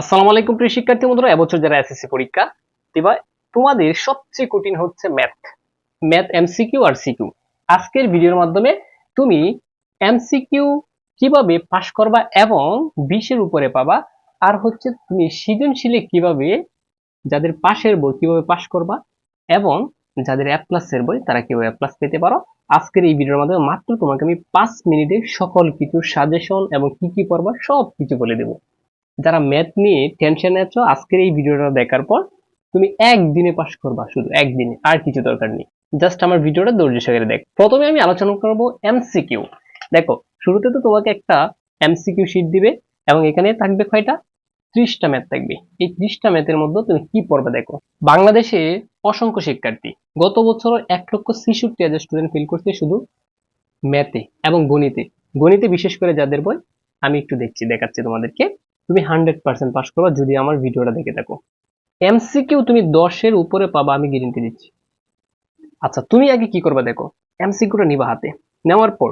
আসসালামু আলাইকুম প্রিয় শিক্ষার্থী বন্ধুরা, এবছর যারা এসএসসি পরীক্ষা দিবা, তোমাদের সবচেয়ে কঠিন হচ্ছে ম্যাথ ম্যাথ এমসিকিউ আর সিকিউ আজকের ভিডিওর মাধ্যমে তুমি এমসিকিউ কীভাবে পাশ করবা এবং বিশের উপরে পাবা, আর হচ্ছে তুমি সৃজনশীলে কীভাবে যাদের পাশের বই কীভাবে পাশ করবা এবং যাদের এ প্লাসের বই তারা কীভাবে প্লাস পেতে পারো। আজকের এই ভিডিওর মাধ্যমে মাত্র তোমাকে আমি পাঁচ মিনিটে সকল কিছু সাজেশন এবং কি কি পড়বা সব কিছু বলে দেবো। যারা ম্যাথ নিয়ে টেনশনে আছো, আজকের এই ভিডিওটা দেখার পর তুমি একদিনে পাস করবা শুধু, একদিনে, আর কিছু দরকার নেই। জাস্ট আমার ভিডিওটা ধৈর্য সহকারে দেখ। প্রথমে আমি আলোচনা করব এমসিকিউ দেখো, শুরুতে তো তোমাকে একটা এমসিকিউ শিট দিবে, এবং এখানে থাকবে কয়টা? ত্রিশটা ম্যাথ থাকবে। এই ত্রিশটা ম্যাথের মধ্যে তুমি কি পড়বে দেখো? বাংলাদেশে অসংখ্য শিক্ষার্থী। গত বছর এক লক্ষ ছেষট্টি হাজার স্টুডেন্ট ফিল করছে শুধু ম্যাথে এবং গণিতে। গণিতে বিশেষ করে যাদের বই আমি একটু দেখছি, দেখাচ্ছি তোমাদেরকে। তুমি হান্ড্রেড পার্সেন্ট পাস করবা যদি আমার ভিডিওটা দেখে থাকো। এমসিকিউ তুমি দশের উপরে পাবা, আমি গ্যারেন্টি দিচ্ছি। আচ্ছা তুমি আগে কি করবা দেখো? এমসিকিউটা নিবা হাতে। নেওয়ার পর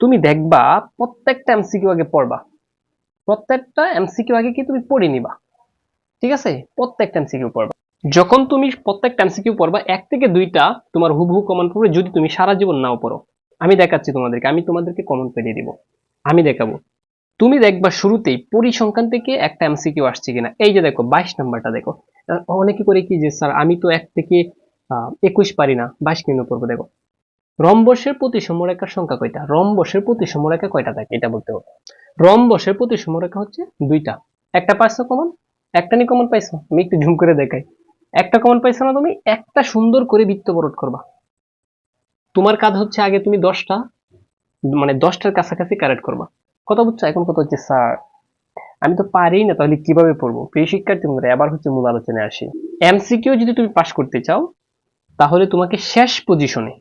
তুমি দেখবা প্রত্যেকটা এমসিকিউ আগে পড়বা। প্রত্যেকটা এমসিকিউ আগে কি তুমি পড়ে নিবা। ঠিক আছে? প্রত্যেকটা এমসিকিউ পড়বা। যখন তুমি প্রত্যেকটা এমসিকিউ পড়বা, এক থেকে দুইটা তোমার হুবহু কমন পড়বে যদি তুমি সারা জীবন নাও পড়ো। আমি দেখাচ্ছি তোমাদেরকে, আমি তোমাদেরকে কমন পেরিয়ে দিব। আমি দেখাবো। তুমি দেখবা শুরুতেই পরিসংখ্যান থেকে একটা এমসিকিউ আসছে কিনা। এই যে দেখো, বাইশ নাম্বারটা দেখো। অনেকে করে কি যে, স্যার, আমি তো এক থেকে একুশ পারি না, বাইশ কেন পড়ব দেখো রম্বসের প্রতিসম রেখার সংখ্যা কয়টা? রম্বসের প্রতিসম রেখা কয়টা থাকে? এটা বলতে হবে। রম্বসের প্রতিসম রেখা হচ্ছে দুইটা। একটা পাইছো কমন একটা নি কমন পাইছো? আমি একটু ঝুম করে দেখাই। একটা কমন পাইছো না তুমি? একটা সুন্দর করে বৃত্ত বরট করবা। তোমার কাজ হচ্ছে আগে তুমি দশটা মানে দশটার কাছাকাছি কারেক্ট করবা। কথা বুঝছ? এখন কথা হচ্ছে, স্যার, আমি তো পারি না তাহলে কীভাবে পড়ব? প্রিয় শিক্ষার্থী বন্ধুরা, এবার হচ্ছে মূল আলোচনায় আসি। এমসিকিউ যদি তুমি পাশ করতে চাও, তাহলে তোমাকে শেষ পজিশনে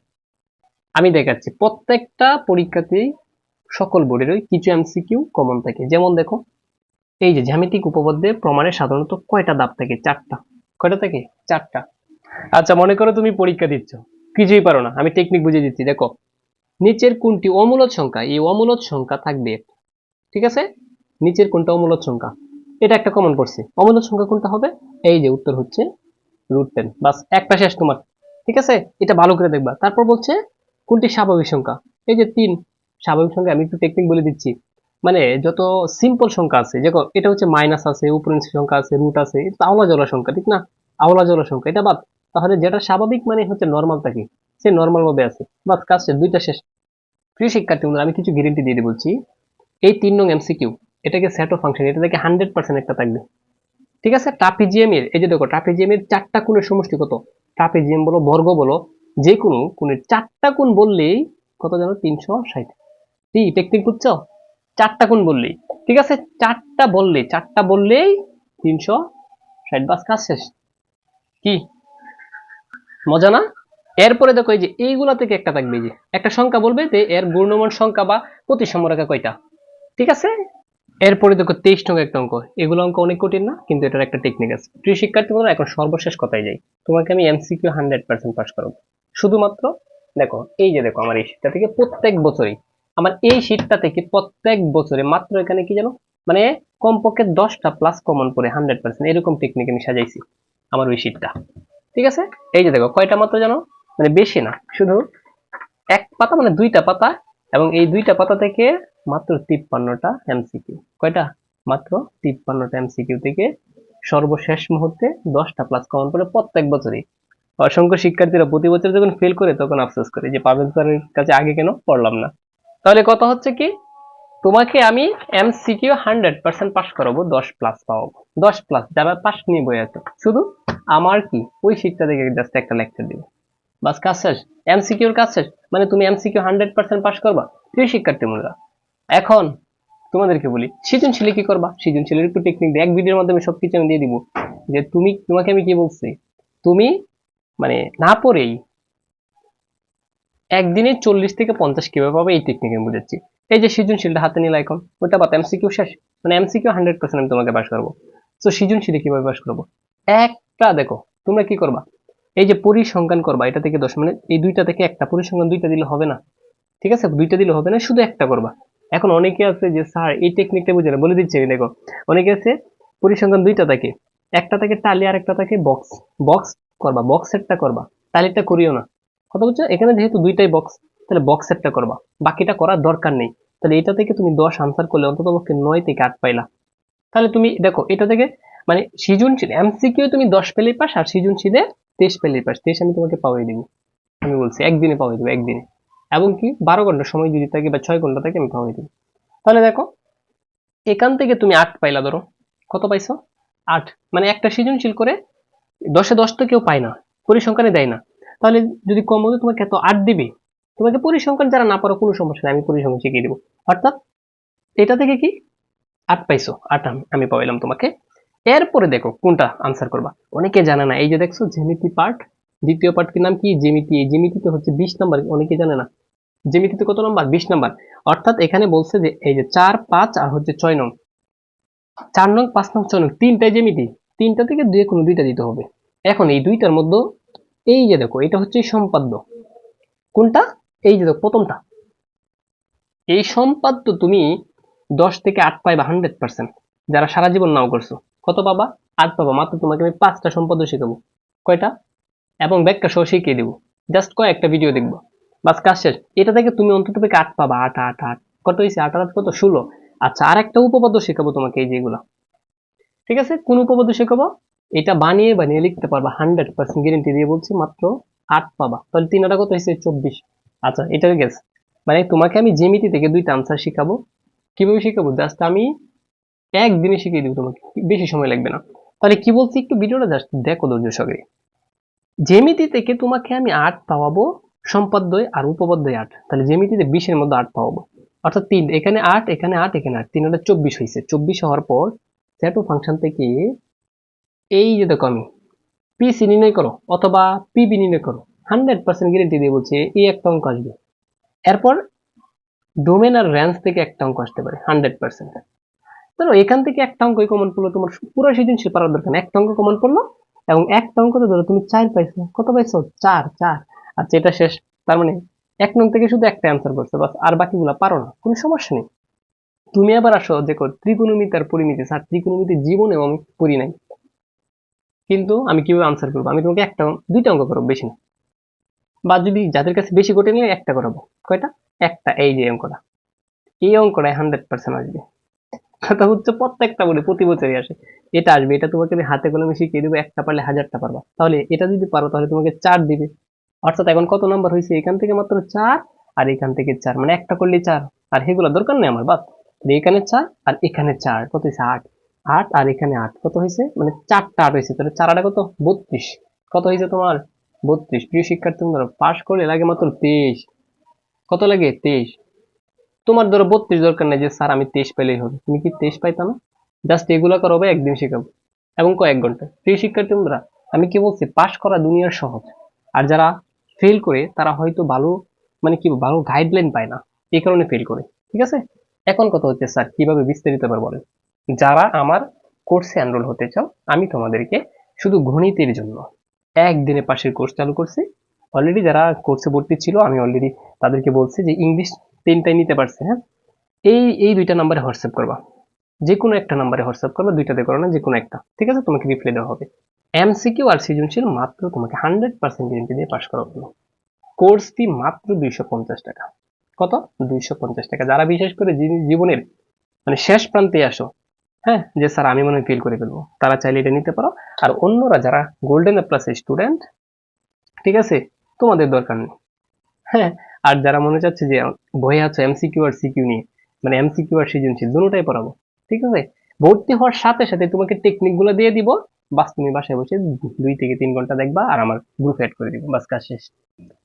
আমি দেখাচ্ছি, প্রত্যেকটা পরীক্ষাতেই সকল বোর্ডেরই কিছু এমসিকিউ কমন থাকে। যেমন দেখো, এই যে জ্যামিতিক উপপাদ্যে প্রমাণে সাধারণত কয়টা দাব থাকে? চারটা। কয়টা থাকে? চারটা। আচ্ছা মনে করো তুমি পরীক্ষা দিচ্ছ, কিছুই পারো না, আমি টেকনিক বুঝিয়ে দিচ্ছি। দেখো, নিচের কোনটি অমূলদ সংখ্যা? এই অমূলদ সংখ্যা থাকবে ঠিক আছে? নিচের কোনটা অমূলদ সংখ্যা? এটা একটা কমন পড়ছে অমূলদ সংখ্যা কোনটা হবে? এই যে উত্তর হচ্ছে রুট টেন বাস একটা শেষ তোমার। ঠিক আছে? এটা ভালো করে দেখবা। তারপর বলছে, কোনটি স্বাভাবিক সংখ্যা? এই যে তিন। স্বাভাবিক সংখ্যা আমি একটু টেকনিক বলে দিচ্ছি। মানে যত সিম্পল সংখ্যা আছে, দেখো, এটা হচ্ছে মাইনাস আছে উপরেন্সি সংখ্যা আছে রুট আছে আওলা জলা সংখ্যা, ঠিক না? আওলা জলা সংখ্যা, এটা বাদ। তাহলে যেটা স্বাভাবিক মানে হচ্ছে নর্মাল থাকে সে নর্মাল ভাবে আছে। বাস, কাজ দুইটা শেষ। প্রিয় শিক্ষার্থী আমি কিছু গ্যারেন্টি দিয়ে বলছি। এই তিন নং এমসিকিউ এটাকে সেট অফ ফাংশন এটা থেকে হান্ড্রেড পার্সেন্ট একটা থাকবে। ঠিক আছে? ট্রাপিজিএম এর, এই যে দেখো ট্রাপিজিএম এর চারটা কোণের সমষ্টি কত? ট্রাপিজিএম বলো, বর্গ বলো, যে কোনো কোণের চারটা কোণ বললেই কত জানো? তিনশো ষাট। কি টেকনিক বুঝছ? চারটা কোণ বললেই। ঠিক আছে? চারটা বললে, চারটা বললেই তিনশো ষাট, বাস কাজ শেষ। কি? মজা না? এরপরে দেখো, এই যে এইগুলা থেকে একটা থাকবে যে। একটা সংখ্যা বলবে যে এর গুণমান সংখ্যা বা প্রতিসম রেখা কয়টা? ঠিক আছে? এরপরে দেখো তেইশ টঙ্কা একটা অঙ্ক। এগুলো অঙ্ক অনেক কঠিন না, কিন্তু এটার একটা টেকনিক আছে। প্রিয় শিক্ষার্থী বন্ধুরা, এখন সর্বশেষ কথায় যাই। তোমাকে আমি এমসিকিউ হান্ড্রেড পার্সেন্ট পাস করাবো। শুধুমাত্র, দেখো, এই যে দেখো, আমার এই শীটটা থেকে প্রত্যেক বছরই, আমার এই শীটটা থেকে প্রত্যেক বছরে মাত্র এখানে কি জানো? মানে কমপক্ষে দশটা প্লাস কমন পরে হান্ড্রেড পার্সেন্ট এরকম টেকনিক আমি সাজাইছি আমার ওই শীটটা ঠিক আছে? এই যে দেখো, কয়টা মাত্র জানো? মানে বেশি না, শুধু এক পাতা মানে দুইটা পাতা, এবং এই দুইটা পাতা থেকে মাত্র তিপ্পান্নটা এমসিকিউ কয়টা? মাত্র তিপ্পান্নটা এমসিকিউ থেকে সর্বশেষ মুহূর্তে দশটা প্লাস কমন করে প্রত্যেক বছরই। অসংখ্য শিক্ষার্থীরা প্রতি বছর যখন ফেল করে তখন আফসোস করে যে পাবেল স্যারের কাছে আগে কেন? পড়লাম না। তাহলে কথা হচ্ছে কি? তোমাকে আমি এমসিকিউ হান্ড্রেড পার্সেন্ট পাস করাবো, দশ প্লাস পাওয়াবো। দশ প্লাস যারা পাস নিয়ে বই আছে, শুধু আমার কি? ওই শিক্ষা থেকে জাস্ট একটা লেকচার দিব। বাস কাজ শেষ? এমসিকিউর কাজ শেষ? মানে তুমি এমসিকিউ হান্ড্রেড পার্সেন্ট পাস করবা? প্রিয় শিক্ষার্থী মূল্যরা এখন তোমাদেরকে বলি, সৃজনশীলে কি করবা? সৃজনশীলের একটু টেকনিক এক ভিডিওর মাধ্যমে সবকিছু আমি দিয়ে দিব। যে তুমি, তোমাকে আমি কি বলছি? তুমি মানে না পড়েই একদিনে চল্লিশ থেকে পঞ্চাশ কীভাবে পাবে এই টেকনিক আমি বুঝাচ্ছি। এই যে সৃজনশীলটা হাতে নিলে এখন, ওটা বাদ এমসিকিউ শেষ। মানে এমসিকিউ হান্ড্রেড পার্সেন্ট আমি তোমাকে পাস করব। তো সৃজনশীলে কীভাবে পাস করব? একটা দেখো, তোমরা কি করবা? এই যে পরিসংখ্যান করবা, এটা থেকে দশ মানে এই দুইটা থেকে একটা পরিসংখ্যান দুইটা দিলে হবে না। ঠিক আছে? দুইটা দিলে হবে না, শুধু একটা করবা। এখন অনেকে আছে যে, স্যার, এই টেকনিকটা বুঝে না। বলে দিচ্ছে দেখো। অনেকে আছে, পরিসংখ্যান দুইটা থাকে। একটা থাকে টালি আর একটা থাকে বক্স বক্স করবা বক্স সেটটা করবা টালিটা করিও না। কথা বলছো এখানে যেহেতু দুইটাই বক্স তাহলে বক্স সেটটা করবা। বাকিটা করার দরকার নেই। তাহলে এটা থেকে তুমি দশ আনসার করলে অন্তত পক্ষে নয় থেকে আট পাইলা। তাহলে তুমি, দেখো, এটা থেকে মানে সৃজনশীল এমসিকিউ তুমি দশ পেলেই পাস আর সৃজনশীলে তেইশ পেলেই পাস। তেইশ আমি তোমাকে পাওয়াই দিব। আমি বলছি, একদিনে পাওয়াই দেবো, একদিনে। এবং কি? বারো ঘণ্টা সময় যদি থাকে বা ছয় ঘণ্টা থাকে, আমি পাওয়াই দিব। তাহলে দেখো, এখান থেকে তুমি আট পাইলা ধরো। কত পাইছো? আট। মানে একটা সৃজনশীল করে দশে দশ তো কেউ পায় না, পরিসংখ্যানে দেয় না। তাহলে যদি কম হতো, তোমাকে এত আট দিবে। তোমাকে পরিসংখ্যান যারা না পারো, কোনো সমস্যা নেই, আমি পরিসংখ্যান শিখিয়ে দিব। অর্থাৎ এটা থেকে কি? আট পাইছো, আট আমি পাইলাম তোমাকে। এরপরে দেখো, কোনটা আনসার করবা? অনেকে জানে না, এই যে দেখছ, জ্যামিতি পার্ট দ্বিতীয় পার্টটির নাম কি? জ্যামিতি, এই জ্যামিতিতে হচ্ছে বিশ নাম্বার, অনেকে জানে না। জ্যামিতিতে কত নাম্বার? বিশ নাম্বার। অর্থাৎ এখানে বলছে যে, এই যে চার, পাঁচ আর হচ্ছে ছয় নং। চার নং, পাঁচ নং, ছয় নং তিনটাই জ্যামিতি। তিনটা থেকে দুই কোনো দুইটা দিতে হবে। এখন এই দুইটার মধ্যে, এই যে দেখো, এটা হচ্ছে সম্পাদ্য। কোনটা? এই যে দেখো, প্রথমটা। এই সম্পাদ্য তুমি দশ থেকে আট পাইবা হান্ড্রেড পার্সেন্ট যারা সারা জীবন নাও করছ। কত পাবা? আট পাবা। মাত্র তোমাকে আমি পাঁচটা সম্পাদ্য শেখাবো। কয়টা? এবং ব্যাখ্যা সহ শিখিয়ে দেবো। জাস্ট কয়েকটা ভিডিও দেখব। বাস কাজ শেষ। এটা থেকে তুমি অন্তত আট পাবা, আট আট আট। কত হয়েছে? আট আট কত? ষোলো। আচ্ছা আর একটা উপপাদ্য শেখাবো তোমাকে এই যেগুলো ঠিক আছে? কোন উপপাদ্য শেখাবো? এটা বানিয়ে বানিয়ে লিখতে পারবা হান্ড্রেড পার্সেন্ট গ্যারেন্টি দিয়ে বলছি মাত্র আট পাবা। তাহলে তিন আটা কত হয়েছে? চব্বিশ। আচ্ছা এটা গেছে। মানে তোমাকে আমি জেমিতি থেকে দুইটা আনসার শিখাবো। কীভাবে শিখাবো? জাস্ট আমি একদিনে শিখিয়ে দিব তোমাকে। বেশি সময় লাগবে না। তাহলে কি বলছি? একটু ভিডিওটা জাস্ট দেখো ধৈর্য সহকারে। জেমিতি থেকে তোমাকে আমি আট পাওয়াবো সম্পাদ্যয় আর উপপাদ্যয় আট। তাহলে জেমিতিতে বিশের মধ্যে আট পাওয়াবো অর্থাৎ তিন, এখানে আট এখানে আট এখানে আট। তিন হাজার চব্বিশ হয়েছে চব্বিশ হওয়ার পর সেটু ফাংশন থেকে এই যে দেখো আমি পিসি নির্ণয় করো অথবা পিবি নির্ণয় করো। হান্ড্রেড পার্সেন্ট গ্যারেন্টি দিয়ে বলছে এই একটা অঙ্ক আসবে। এরপর ডোমেন আর রেঞ্জ থেকে একটা অঙ্ক আসতে পারে হান্ড্রেড পার্সেন্ট ধরো এখান থেকে একটা অঙ্কই কমন পড়ল, তোমার পুরো সৃজনশীল পারার দরকার একটা অঙ্ক কমন পড়ল এবং একটা অঙ্ক তো ধরো তুমি চার পাইছো। কত পাইছো? চার চার। আচ্ছা এটা শেষ। তার মানে এক নং থেকে শুধু একটা অ্যান্সার করছ, বাস আর বাকিগুলো পারো না, কোনো সমস্যা নেই। তুমি আবার আসো দেখো ত্রিকোণমিতি আর পরিমিতি, স্যার, ত্রিকোণমিতি জীবনেও আমি পড়ি নাই। কিন্তু আমি কীভাবে আনসার করব? আমি তোমাকে একটা দুইটা অঙ্ক করব, বেশি না। বা যদি যাদের কাছে বেশি কঠিন নিলে একটা করাবো। কয়টা? একটা, এই যে অঙ্কটা। এই অঙ্কটায় হান্ড্রেড পার্সেন্ট আসবে। কথা হচ্ছে প্রত্যেকটা বলে, প্রতি বছরই আসে। এটা আসবে, এটা তোমাকে আমি হাতে কলমে শিখিয়ে দেবো, একটা পারলে হাজারটা পারবা। তাহলে এটা যদি পারো, তাহলে তোমাকে চার দিবে। অর্থাৎ এখন কত নাম্বার হয়েছে? এখান থেকে মাত্র চার আর এখান থেকে চার মানে একটা করলে চার। আর সেগুলো দরকার নেই আমার বাদ এখানে চার আর এখানে চার, কত হয়েছে? আট। আট আর এখানে আট, কত হয়েছে? মানে চারটা আট হয়েছে, তাহলে চারাটা কত? বত্রিশ। কত হয়েছে তোমার? বত্রিশ। প্রিয় শিক্ষার্থী ধরো পাশ করলে লাগে মাত্র তেইশ। কত লাগে? তেইশ। তোমার ধরো বত্রিশ দরকার নেই যে, স্যার, আমি তেইশ পেলেই হবে। তুমি কি তেইশ পাইতা না? জাস্ট এগুলো করবে একদিন শেখাবো। এবং কয়েক ঘণ্টা। প্রিয় শিক্ষার্থী বন্ধুরা, আমি কি বলছি? পাশ করা দুনিয়ার সহজ। আর যারা ফেল করে তারা হয়তো ভালো মানে কি ভালো গাইডলাইন পায় না। এই কারণে ফেল করে, ঠিক আছে? এখন কথা হচ্ছে স্যার কীভাবে বিস্তারিত বলেন? যারা আমার কোর্সে এনরোল হতে চাও, আমি তোমাদেরকে শুধু গণিতের জন্য একদিনে পাশের কোর্স চালু করছি। অলরেডি যারা কোর্সে ভর্তি ছিল, আমি অলরেডি তাদেরকে বলছি যে ইংলিশ তিনটাই নিতে পারছে হ্যাঁ? এই এই দুইটা নাম্বারে হোয়াটসঅ্যাপ করবা। যে কোনো একটা নাম্বারে হোয়াটসঅ্যাপ করবা, দুইটাতে করো না যে কোনো একটা, ঠিক আছে? তোমাকে রিপ্লাই দেওয়া হবে। এমসিকিউ আর সৃজনশীল মাত্র তোমাকে হান্ড্রেড পার্সেন্ট গ্যারেন্টি দিয়ে পাস করা হলো কোর্স ফি মাত্র দুইশো পঞ্চাশ টাকা। কত? দুইশো পঞ্চাশ টাকা। যারা বিশেষ করে জীবনের মানে শেষ প্রান্তে আসো হ্যাঁ যে স্যার আমি মনে ফিল করে ফেলব, তারা চাইলে এটা নিতে পারো। আর অন্যরা যারা গোল্ডেন প্লাস স্টুডেন্ট ঠিক আছে, তোমাদের দরকার নেই। হ্যাঁ আর যারা মনে চাচ্ছে যে বইয়ে আছো এমসিকিউ আর সিকিউ নিয়ে মানে এমসিকিউ আর সৃজনশীল, দুটোটাই পড়াবো, ঠিক আছে? ভর্তি হওয়ার সাথে সাথে তোমাকে টেকনিকগুলো দিয়ে দিব বাস তুমি বাসায় বসে দুই থেকে তিন ঘণ্টা দেখবা আর আমার গ্রুপ অ্যাড করে দিব, বাস কাজ শেষ।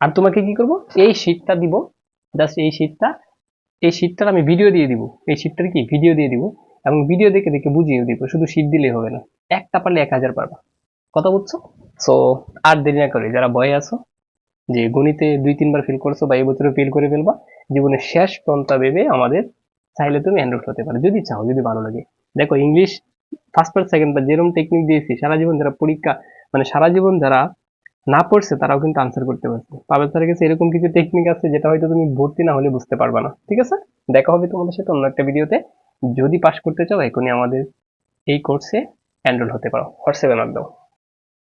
আর তোমাকে কি করব? এই শীটটা দিব জাস্ট এই শীটটা এই শীটটার আমি ভিডিও দিয়ে দিব। এই শীটটার কি? ভিডিও দিয়ে দিব এবং ভিডিও দেখে দেখে বুঝিয়ে দিব, শুধু শীট দিলেই হবে না। একটা পারলে এক হাজার পারবা। কথা বুঝছ? সো আর দেরি না করে যারা ভয়ে আছো, যে গণিতে দুই, তিনবার ফেল করছ বা এই বছরে ফেল করে ফেলবা, জীবনের শেষ পন্থা ভেবে আমাদের চাইলে তুমি অ্যান্ড্রয়েড হতে পারো। যদি চাও, যদি ভালো লাগে। দেখো ইংলিশ ফার্স্ট পার্ট সেকেন্ড বা যেরকম টেকনিক দিয়েছি, সারা জীবন যারা পরীক্ষা মানে সারা জীবন যারা না পড়ছে, তারাও কিন্তু আনসার করতে পারছে। পাবেল স্যারের কাছে এরকম কিছু টেকনিক আছে, যেটা হয়তো তুমি ভর্তি না হলে বুঝতে পারবে না। ঠিক আছে? দেখা হবে তোমাদের সাথে অন্য একটা ভিডিওতে। যদি পাশ করতে চাও, এখনই আমাদের এই কোর্সে অ্যানরোল হতে পারো। হোয়াটসঅ্যাপের দাও।